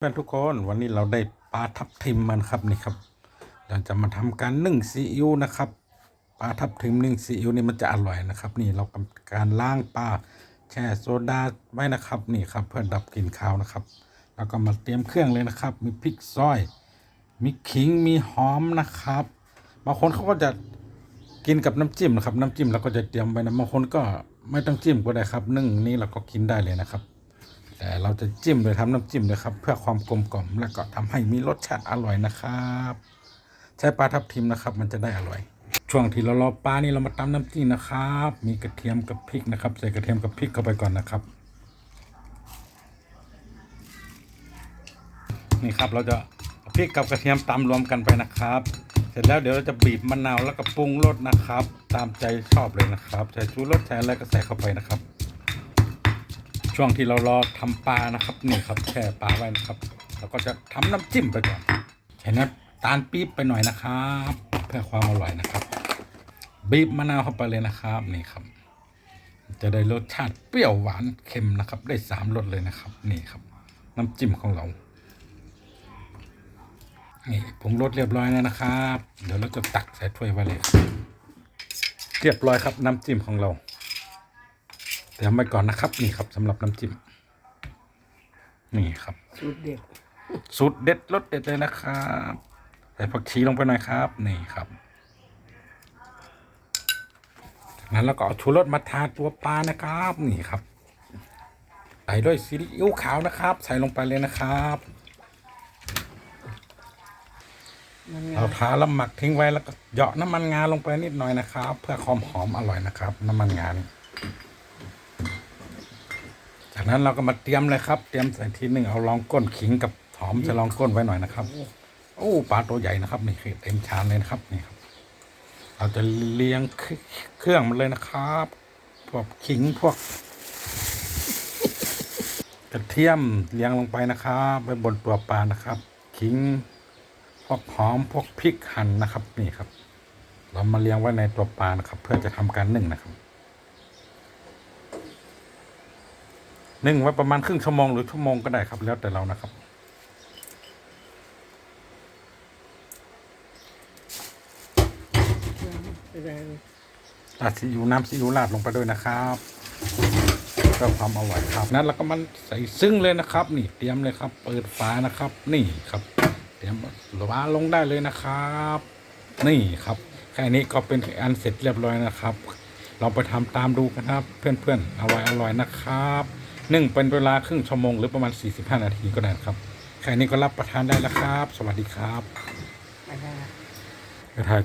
เพื่อนทุกคนวันนี้เราได้ปลาทับทิมมันครับนี่ครับ เราจะมาทำการนึ่งซีอิ๊วนะครับปลาทับทิมนึ่งซีอิ๊วนี่มันจะอร่อยนะครับ นี่เราทำการล้างปลาแช่โซดาไว้นะครับนี่ครับ เพื่อดับกลิ่นคาวนะครับ แล้วก็มาเตรียมเครื่องเลยนะครับ มีพริกซอย มีขิงมีหอมนะครับบางคนเขาก็จะกินกับน้ำจิ้มนะครับ น้ำจิ้มเราก็จะเตรียมไว้นะบางคนก็ไม่ต้องจิ้มก็ได้ครับ นึ่งนี่เราก็กินได้เลยนะครับ แต่เราจะจิ้มโดยทำน้ำจิ้มเลยครับ เพื่อความกลมกล่อมและก็ทำให้มีรสชาติอร่อยนะครับ ใช้ปลาทับทิมนะครับ มันจะได้อร่อย ช่วงที่เรารอปลานี่เรามาตำน้ำจิ้มนะครับ มีกระเทียมกับพริกนะครับ ใส่กระเทียมกับพริกเข้าไปก่อนนะครับ นี่ครับเราจะพริกกับกระเทียมตำรวมกันไปนะครับ เสร็จแล้วเดี๋ยวเราจะบีบมะนาวแล้วก็ปรุงรสนะครับ ตามใจชอบเลยนะครับใส่ชูรสใส่อะไรก็ใส่เข้าไปนะครับ ช่วงที่เรารอทำปลานะครับนี่ครับแช่ปลาไว้นะครับเราก็จะทำน้ำจิ้มไปก่อนใช้น้ำตาลปี๊บไปหน่อยนะครับ เพื่อความอร่อยนะครับ บีบมะนาวเข้าไปเลยนะครับนี่ครับ จะได้รสชาติเปรี้ยวหวานเค็มนะครับ ได้สามรสเลยนะครับ นี่ครับ น้ำจิ้มของเรานี่ผงรสเรียบร้อยแล้วนะครับ เดี๋ยวเราจะตักใส่ถ้วยไว้เลย เรียบร้อยครับ น้ำจิ้มของเรา เตรียมไว้ก่อนนะครับ นี่ครับสำหรับน้ำจิ้มนี่ครับสูตรเด็ดสูตรเด็ดรสเด็ดเลยนะครับใส่ผักชีลงไปหน่อยครับ นี่ครับจากนั้นเราก็เอาชูรสมาทาตัวปลานะครับ นี่ครับใส่ด้วยซีอิ๊วขาวนะครับ ใส่ลงไปเลยนะครับมันเราทาแล้วหมักทิ้งไว้แล้วก็เหยาะน้ำมันงาลงไปนิดหน่อยนะครับ เพื่อความหอมอร่อยนะครับ น้ำมันงานี่จาก นั้นเราก็มาเตรียมเลยครับ เตรียมใส่ทีหนึ่งเอารองก้นขิงกับหอมจะรองก้นไว้หน่อยนะครับ โอ้ปลาตัวใหญ่นะครับนี่เต็มชามเลยนะครับนี่ครับ เราจะเลี้ยงเครื่องมันเลยนะครับพวกขิงพวกกระเทียมเลี้ยงลงไปนะครับไปบนตัวปลานะครับ ขิงพวกหอมพวกพริกหั่นนะครับ นี่ครับ เรามาเลี้ยงไว้ในตัวปลานะครับ เพื่อจะทำการนึ่งนะครับ นึ่งไว้ประมาณครึ่งชั่วโมงหรือชั่วโมงก็ได้ครับแล้วแต่เรานะครับไปได้ราซีอิ๊วน้ำซีอิ๊วราดลงไปด้วยนะครับเพื่อความอร่อยครับ นั้นเราก็มันใส่ซึ่งเลยนะครับ นี่เตรียมเลยครับ เปิดฝานะครับ นี่ครับ เตรียมวางลงได้เลยนะครับ นี่ครับแค่นี้ก็เป็นอันเสร็จเรียบร้อยนะครับลองไปทำตามดูกันครับ เพื่อนๆอร่อยอร่อยนะครับ นึ่งเป็นเวลาครึ่งชั่วโมงหรือประมาณ 45 นาทีก็ได้ครับแค่นี้ก็รับประทานได้แล้วครับ สวัสดีครับไปได้ถ่ายถ่าย